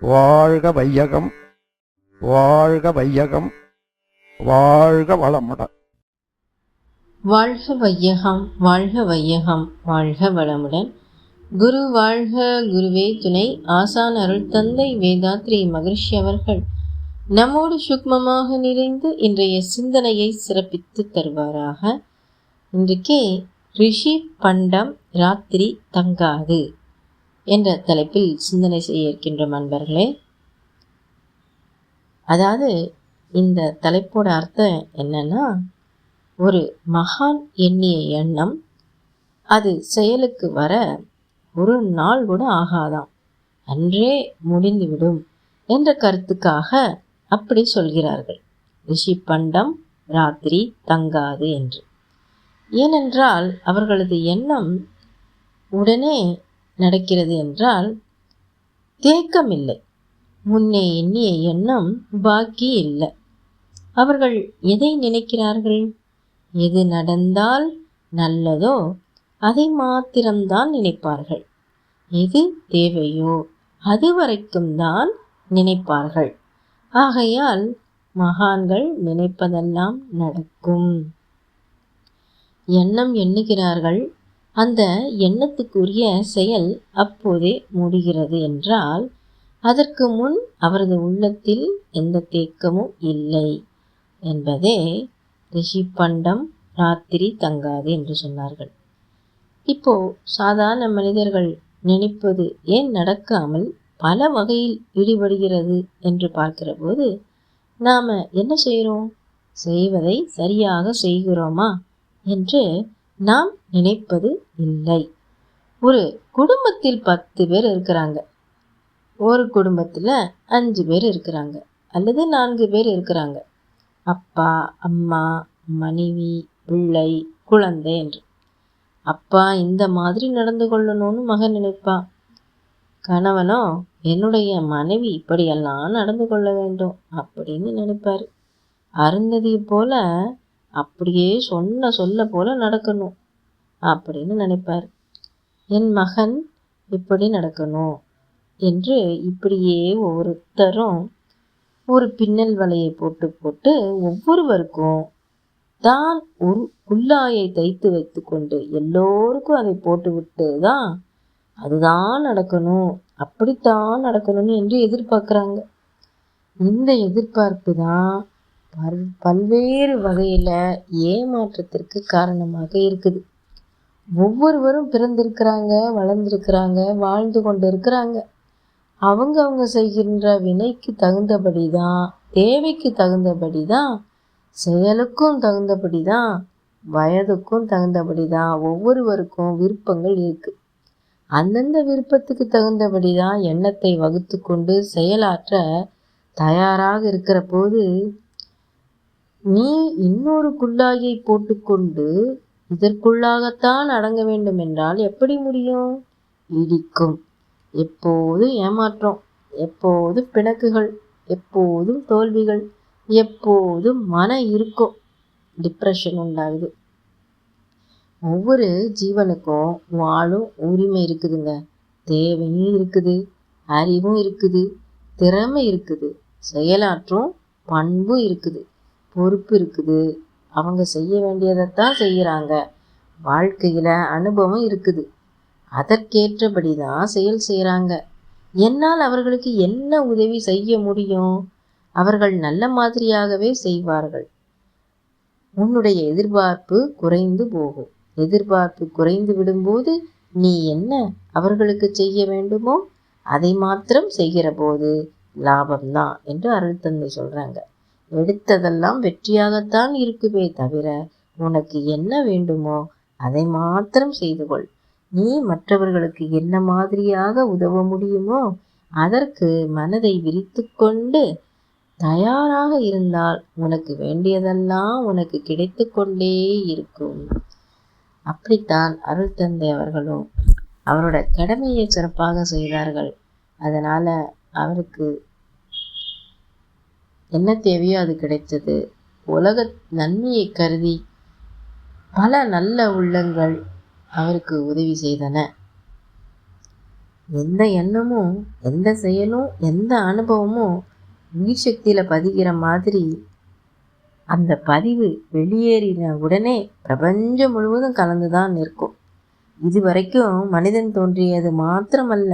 வாழ்க வையகம் வாழ்க வையகம் வாழ்க வளமுடன் வாழ்க வையகம் வாழ்க வையகம் வாழ்க வளமுடன். குரு வாழ்க குருவே துணை ஆசான் அருள் தந்தை வேதாத்ரி மகிழ்ச்சி அவர்கள். நம்மோடு சுக்மமாக நிறைந்து இன்றைய சிந்தனையை சிறப்பித்து தருவாராக. இன்றைக்கே ரிஷி பண்டம் ராத்திரி தங்காது. என்ற தலைப்பில் சிந்தனை செய்ய இருக்கின்றோம் அன்பர்களே. அதாவது இந்த தலைப்போட அர்த்தம் என்னன்னா ஒரு மகான் எண்ணிய எண்ணம் அது செயலுக்கு வர ஒரு நாள் கூட ஆகாதாம். அன்றே முடிந்துவிடும் என்ற கருத்துக்காக அப்படி சொல்கிறார்கள். ரிஷி பண்டம் ராத்திரி தங்காது என்று. ஏனென்றால் அவர்களது எண்ணம் உடனே நடக்கிறது என்றால் தேக்கமில்லை. முன்னே எண்ணிய எண்ணம் பாக்கி இல்லை. அவர்கள் எதை நினைக்கிறார்கள்? எது நடந்தால் நல்லதோ அதை மாத்திரம்தான் நினைப்பார்கள். எது தேவையோ அது வரைக்கும் தான் நினைப்பார்கள். ஆகையால் மகான்கள் நினைப்பதெல்லாம் நடக்கும். எண்ணம் எண்ணுகிறார்கள் அந்த எண்ணத்துக்குரிய செயல் அப்போதே முடிகிறது என்றால் அதற்கு முன் அவரது உள்ளத்தில் எந்த தேக்கமும் இல்லை என்பதே ரிஷி பண்டம் ராத்திரி தங்காது என்று சொன்னார்கள். இப்போ சாதாரண மனிதர்கள் நினைப்பது ஏன் நடக்காமல் பல வகையில் ஈடுபடுகிறது என்று பார்க்கிற போது நாம் என்ன செய்கிறோம்? செய்வதை சரியாக செய்கிறோமா? என்று நாம் நினைப்பது இல்லை. ஒரு குடும்பத்தில் பத்து பேர் இருக்கிறாங்க. ஒரு குடும்பத்தில் அஞ்சு பேர் இருக்கிறாங்க. அல்லது நான்கு பேர் இருக்கிறாங்க. அப்பா அம்மா மனைவி பிள்ளை குழந்தை என்று. அப்பா இந்த மாதிரி நடந்து கொள்ளணும்னு மகன் நினைப்பான் கணவனோ என்னுடைய மனைவி இப்படியெல்லாம் நடந்து கொள்ள வேண்டும் அப்படின்னு நினைப்பார். அருந்ததி போல அப்படியே சொன்ன சொல்ல போல நடக்கணும் அப்படின்னு நினைப்பார். என் மகன் இப்படி நடக்கணும் என்று இப்படியே ஒவ்வொருத்தரும் ஒரு பின்னல் வலையை போட்டு போட்டு ஒவ்வொருவருக்கும் தான் ஒரு குல்லாயை தைத்து வைத்துக்கொண்டு எல்லோருக்கும் அதை போட்டுவிட்டு தான் அதுதான் நடக்கணும் அப்படித்தான் நடக்கணும்னு என்று எதிர்பார்க்குறாங்க. இந்த எதிர்பார்ப்பு தான் பல் பல்வேறு வகையில் ஏமாற்றத்திற்கு காரணமாக இருக்குது. ஒவ்வொருவரும் பிறந்திருக்கிறாங்க வளர்ந்துருக்கிறாங்க வாழ்ந்து கொண்டு இருக்கிறாங்க அவங்க அவங்க செய்கின்ற வினைக்கு தகுந்தபடி தான் தேவைக்கு தகுந்தபடி தான் செயலுக்கும் தகுந்தபடி தான் வயதுக்கும் தகுந்தபடி தான் ஒவ்வொருவருக்கும் விருப்பங்கள் இருக்குது அந்தந்த விருப்பத்துக்கு தகுந்தபடி தான் எண்ணத்தை வகுத்து கொண்டு செயலாற்ற தயாராக இருக்கிற போது நீ இன்னொரு குள்ளாயை போட்டுக்கொண்டு இதற்குள்ளாகத்தான் அடங்க வேண்டும் என்றால் எப்படி முடியும்? இடிக்கும். எப்போது ஏமாற்றம்? எப்போது பிணக்குகள்? எப்போதும் தோல்விகள்? எப்போதும் மன இருக்கும் டிப்ரெஷன் உண்டாகுது. ஒவ்வொரு ஜீவனுக்கும் வாழும் உரிமை இருக்குதுங்க. தேவையும் இருக்குது அறிவும் இருக்குது திறமை இருக்குது செயலாற்றும் பண்பும் இருக்குது. பொறுப்பு இருக்குது. அவங்க செய்ய வேண்டியதைத்தான் செய்கிறாங்க வாழ்க்கையில் அனுபவம் இருக்குது. அதற்கேற்றபடி தான் செயல் செய்கிறாங்க என்னால் அவர்களுக்கு என்ன உதவி செய்ய முடியும்? அவர்கள் நல்ல மாதிரியாகவே செய்வார்கள். உன்னுடைய எதிர்பார்ப்பு குறைந்து போகும். எதிர்பார்ப்பு குறைந்து விடும்போது நீ என்ன அவர்களுக்கு செய்ய வேண்டுமோ அதை மாத்திரம் செய்கிற போது லாபம்தான் என்று அருள் தந்தை சொல்கிறாங்க எடுத்ததெல்லாம் வெற்றியாகத்தான் இருக்குமே தவிர உனக்கு என்ன வேண்டுமோ அதை மாத்திரம் செய்து கொள். நீ மற்றவர்களுக்கு என்ன மாதிரியாக உதவ முடியுமோ அதற்கு மனதை விரித்து கொண்டு தயாராக இருந்தால் உனக்கு வேண்டியதெல்லாம் உனக்கு கிடைத்து கொண்டே இருக்கும். அப்படித்தான் அருள் தந்தை அவர்களும் அவரோட கடமையை சிறப்பாக செய்தார்கள். அதனால் அவருக்கு என்ன தேவையோ அது கிடைத்தது. உலக நன்மையை கருதி பல நல்ல உள்ளங்கள் அவருக்கு உதவி செய்தன. எந்த எண்ணமும் எந்த செயலும் எந்த அனுபவமும் உயிர் சக்தியில் பதிகிற மாதிரி அந்த பதிவு வெளியேறின உடனே பிரபஞ்சம் முழுவதும் கலந்து தான் நிற்கும். இது வரைக்கும் மனிதன் தோன்றியது மாத்திரமல்ல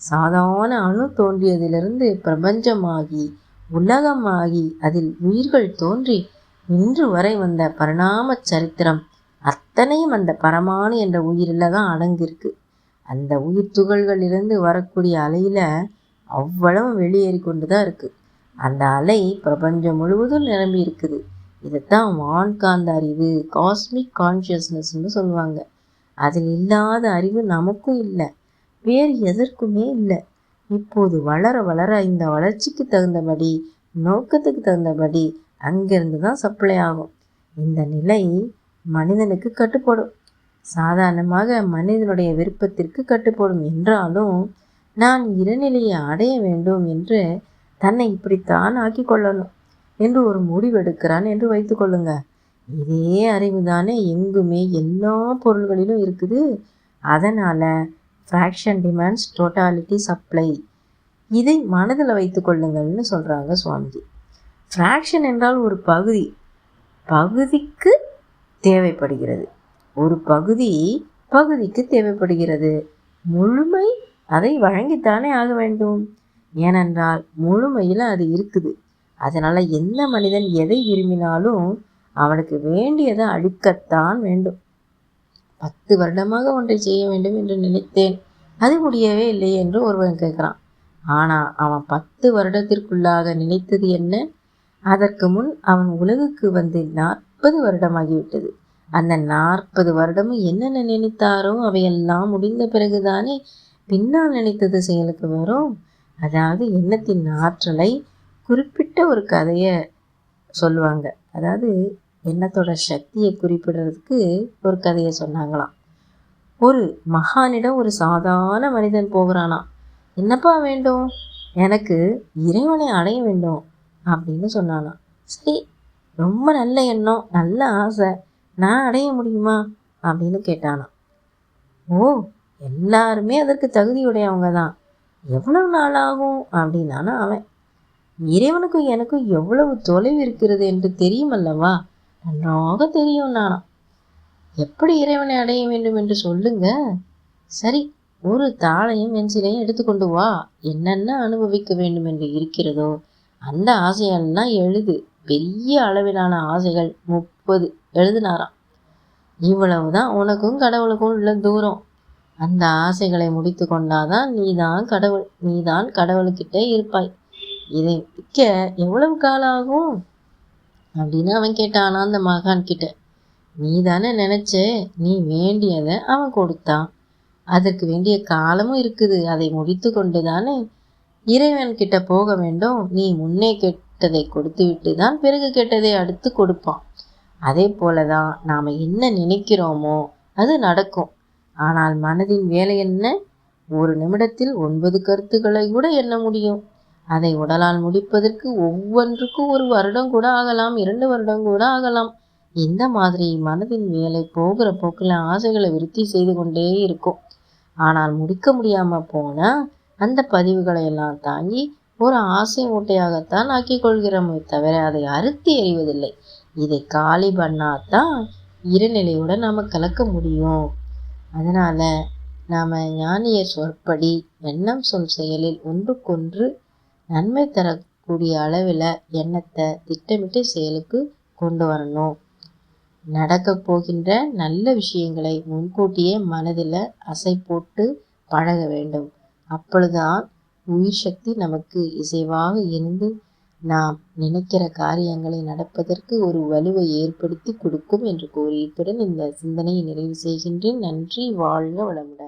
சாதாரண அணு தோன்றியதிலிருந்து பிரபஞ்சமாகி உலகமாகி அதில் உயிர்கள் தோன்றி இன்று வரை வந்த பரிணாம சரித்திரம் அத்தனையும் அந்த பரமானு என்ற உயிரில் தான் அடங்கியிருக்கு. அந்த உயிர் துகள்களிலிருந்து வரக்கூடிய அலையில் அவ்வளவு வெளியேறி கொண்டு தான் இருக்குது அந்த அலை பிரபஞ்சம் முழுவதும் நிரம்பி இருக்குது. இதைத்தான் வான்காந்த அறிவு காஸ்மிக் கான்ஷியஸ்னஸ்னு சொல்லுவாங்க. அதில் இல்லாத அறிவு நமக்கும் இல்லை. வேறு எதற்குமே இல்லை. இப்போது வளர வளர இந்த வளர்ச்சிக்கு தகுந்தபடி நோக்கத்துக்கு தகுந்தபடி அங்கிருந்து தான் சப்ளை ஆகும். இந்த நிலை மனிதனுக்கு கட்டுப்படும். சாதாரணமாக மனிதனுடைய விருப்பத்திற்கு கட்டுப்படும் என்றாலும் நான் இறநிலையை அடைய வேண்டும் என்று தன்னை இப்படித்தான் ஆக்கி கொள்ளணும் என்று ஒரு முடிவெடுக்கிறான் என்று வைத்துக்கொள்ளுங்க இதே அறிவு தானே எங்குமே எல்லா பொருள்களிலும் இருக்குது. அதனால் ஃப்ராக்ஷன் டிமாண்ட்ஸ் டோட்டாலிட்டி சப்ளை இதை மனதில் வைத்து கொள்ளுங்கள்னு சொல்கிறாங்க சுவாமிஜி. ஃப்ராக்ஷன் என்றால் ஒரு பகுதி. பகுதிக்கு தேவைப்படுகிறது. ஒரு பகுதி பகுதிக்கு தேவைப்படுகிறது. முழுமை அதை வழங்கித்தானே ஆக வேண்டும். ஏனென்றால் முழுமையில் அது இருக்குது. அதனால் எந்த மனிதன் எதை விரும்பினாலும் அவனுக்கு வேண்டியதை அழிக்கத்தான் வேண்டும். பத்து வருடமாக ஒன்றை செய்ய வேண்டும் என்று நினைத்தேன். அது முடியவே இல்லை என்று ஒருவன் கேட்குறான். ஆனால் அவன் பத்து வருடத்திற்குள்ளாக நினைத்தது என்ன? அதற்கு முன் அவன் உலகுக்கு வந்து நாற்பது வருடமாகிவிட்டது. அந்த நாற்பது வருடமும் என்னென்ன நினைத்தாரோ அவையெல்லாம் முடிந்த பிறகுதானே பின்னால் நினைத்தது செயலுக்கு வரும். அதாவது எண்ணத்தின் ஆற்றலை குறிப்பிட்ட ஒரு கதையை சொல்லுவாங்க. அதாவது எண்ணத்தோட சக்தியை குறிப்பிடுறதுக்கு ஒரு கதையை சொன்னாங்களாம். ஒரு மகானிடம் ஒரு சாதாரண மனிதன் போகிறானாம். என்னப்பா வேண்டும்? எனக்கு இறைவனை அடைய வேண்டும் அப்படின்னு சொன்னானாம். சரி ரொம்ப நல்ல எண்ணம் நல்ல ஆசை. நான் அடைய முடியுமா? அப்படின்னு கேட்டானாம். ஓ எல்லாருமே அதற்கு தகுதியுடையவங்க தான் எவ்வளவு நாள் ஆகும் அப்படின்னானா அவன். இறைவனுக்கும் எனக்கும் எவ்வளவு தொலைவு இருக்கிறது என்று தெரியுமல்லவா? நன்றாக தெரியும் நானா. எப்படி இறைவனை அடைய வேண்டும் என்று சொல்லுங்க. சரி ஒரு தாளையும் பென்சிலையும் எடுத்துக்கொண்டு வா. என்னென்ன அனுபவிக்க வேண்டும் என்று இருக்கிறதோ அந்த ஆசையெல்லாம் எழுது. பெரிய அளவிலான ஆசைகள் முப்பது எழுதினாராம். இவ்வளவுதான் உனக்கும் கடவுளுக்கும் உள்ள தூரம். அந்த ஆசைகளை முடித்து கொண்டாதான் நீதான் கடவுள் நீதான் கடவுள்கிட்ட இருப்பாய். இதை விற்க எவ்வளவு காலம் ஆகும் அப்படின்னு அவன் கேட்டானா அந்த மகான் கிட்ட நீ தானே நினச்ச நீ வேண்டியதை அவன் கொடுத்தான். அதற்கு வேண்டிய காலமும் இருக்குது அதை முடித்து கொண்டு தானே இறைவன் கிட்ட போக வேண்டும் நீ முன்னே கெட்டதை கொடுத்து விட்டு தான் பிறகு கெட்டதை அடுத்து கொடுப்பான். அதே போல தான் நாம் என்ன நினைக்கிறோமோ அது நடக்கும். ஆனால் மனதின் வேலை என்ன? ஒரு நிமிடத்தில் ஒன்பது கருத்துக்களை கூட எண்ண முடியும். அதை உடலால் முடிப்பதற்கு ஒவ்வொன்றுக்கும் ஒரு வருடம் கூட ஆகலாம் இரண்டு வருடம் கூட ஆகலாம். இந்த மாதிரி மனதின் வேலை போகிற போக்கில் ஆசைகளை விருத்தி செய்து கொண்டே இருக்கும். ஆனால் முடிக்க முடியாமல் போனால் அந்த பதிவுகளை எல்லாம் தாங்கி ஒரு ஆசை மூட்டையாகத்தான் ஆக்கி கொள்கிறோமே தவிர அதை அறுத்தி எறிவதில்லை. இதை காலி பண்ணாதான் இருநிலையோட நாம் கலக்க முடியும். அதனால் நாம் ஞானிய சொற்படி எண்ணம் சொல் செயலில் ஒன்றுக்கொன்று நன்மை தரக்கூடிய அளவில் எண்ணத்தை திட்டமிட்டு செயலுக்கு கொண்டு வரணும். நடக்கப் போகின்ற நல்ல விஷயங்களை முன்கூட்டியே மனதில் அசை போட்டு பழக வேண்டும். அப்பொழுதுதான் உயிர் சக்தி நமக்கு இசைவாக இருந்து நாம் நினைக்கிற காரியங்களை நடப்பதற்கு ஒரு வலுவை ஏற்படுத்தி கொடுக்கும் என்று கூறி இத்துடன் இந்த சிந்தனையை நிறைவு செய்கின்றேன். நன்றி வாழ்க வளமுடன்.